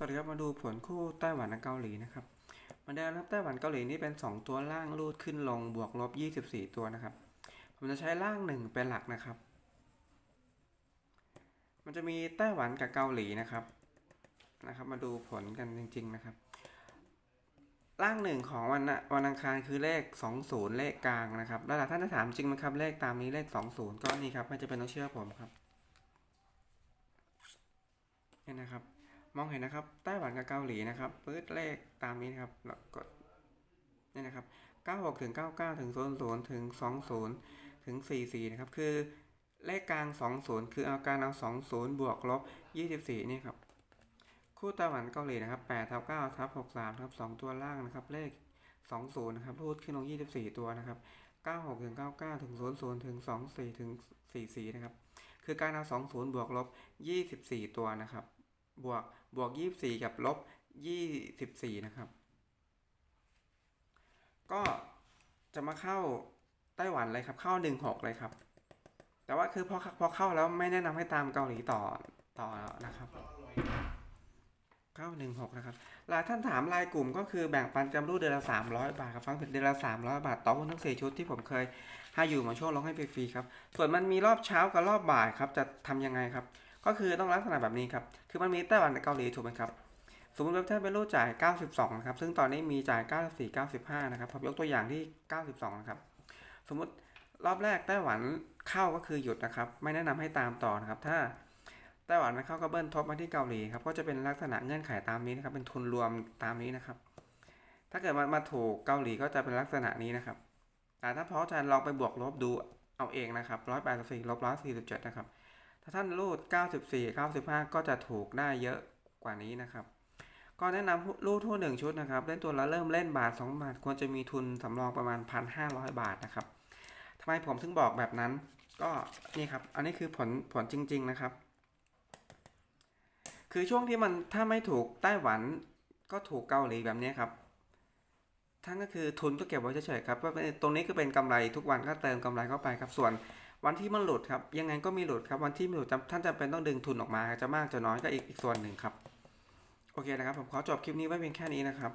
สวัสดีครับมาดูผลคู่ไต้หวันกับเกาหลีนะครับมือนเดิมนะครับไต้หวันเกาหลีนี่เป็น 2 ตัวล่างรูดขึ้นลงบวกลบ 24 ตัวนะครับ ผมจะใช้ล่างหนึ่งเป็นหลักนะครับ มันจะมีไต้หวันกับเกาหลีนะครับนะครับ มาดูผลกันจริง ๆนะครับ ล่างหนึ่งของวันวันอังคารคือเลข 20 เลขกลางนะครับแล้วหลาท่านจะถามจริงไหมครับเลขตามนี้เลข 20 ก็นี่ครับไม่จะเป็นต้องเชื่อผมครับนี่นะครับ มองเห็นนะครับไต้หวันกับเกาหลีนะครับปื๊ดเลขตามนี้นะครับแล้วกดนี่นะครับ96ถึง99ถึง00ถึง20ถึง44นะครับคือเลขกลาง 20 คือเอาการเอา20 บวกลบ 24 นี่ครับ คู่ไต้หวันเกาหลีนะครับ8ทับ9ทับ63ทับ2ตัวล่างนะครับ เลข 20 นะครับรูดขึ้นลง 24 ตัวนะครับ 96ถึง99ถึง00ถึง24ถึง44 นะครับ คือการเอา20 บวกลบ 24 ตัวนะครับ บวกบวก24กับลบ24นะครับ ก็จะมาเข้าไต้หวันเลยครับ เข้า16เลยครับ แต่ว่าคือพอพอเข้าแล้วไม่แนะนำให้ตามเกาหลีต่อต่อนะครับเข้า16นะครับหลายท่านถามรายกลุ่มก็คือแบ่งปันจำรูดเดือนละ300บาทครับฟังผิดเดือนละ300บาทต่อหุ้นทั้ง4ชุดที่ผมเคยให้อยู่มาช่วงลงให้ฟรีๆครับ ส่วนมันมีรอบเช้ากับรอบบ่ายครับจะทำยังไงครับ ก็คือต้องลักษณะแบบนี้ครับ คือมันมีไต้หวันกับเกาหลีถูกไหมครับ สมมติว่าถ้าเป็นรูดจ่าย 92 นะครับ ซึ่งตอนนี้มีจ่าย 94 95 นะครับ ผมยกตัวอย่างที่ 92 นะครับ สมมุติรอบแรกไต้หวันเข้าก็คือหยุดนะครับ ไม่แนะนำให้ตามต่อนะครับ ถ้าไต้หวันไม่เข้าก็เบิ้ลทบมาที่เกาหลีครับ ก็จะเป็นลักษณะเงื่อนไขตามนี้นะครับ เป็นทุนรวมตามนี้นะครับ ถ้าเกิดมามาถูกเกาหลีก็จะเป็นลักษณะนี้นะครับ แต่ถ้าพอจะลองไปบวกลบดูเอาเองนะครับ184ลบ147นะครับ ถ้าท่านรูด 94 95 ก็จะถูกได้เยอะกว่านี้นะครับ ก็แนะนำรูดทั่วหนึ่งชุดนะครับ เล่นตัวละเริ่มเล่นบาท 2 บาท ควรจะมีทุนสำรองประมาณ 1,500 บาทนะครับทำไมผมถึงบอกแบบนั้น ก็นี่ครับ อันนี้คือผลผลจริง ๆนะครับ คือช่วงที่มันถ้าไม่ถูกไต้หวันก็ถูกเกาหลีแบบนี้ครับท่านก็คือทุนก็เก็บไว้เฉยๆครับว่าตรงนี้คือเป็นกำไรทุกวันก็เติมกำไรเข้าไปครับส่วน วันที่มันหลุดครับยังไงก็มีหลุดครับวันที่มันหลุดท่านจำเป็นต้องดึงทุนออกมาจะมากจะน้อยก็อีกอีกส่วนหนึ่งครับโอเคนะครับผมขอจบคลิปนี้ไว้เพียงแค่นี้นะครับ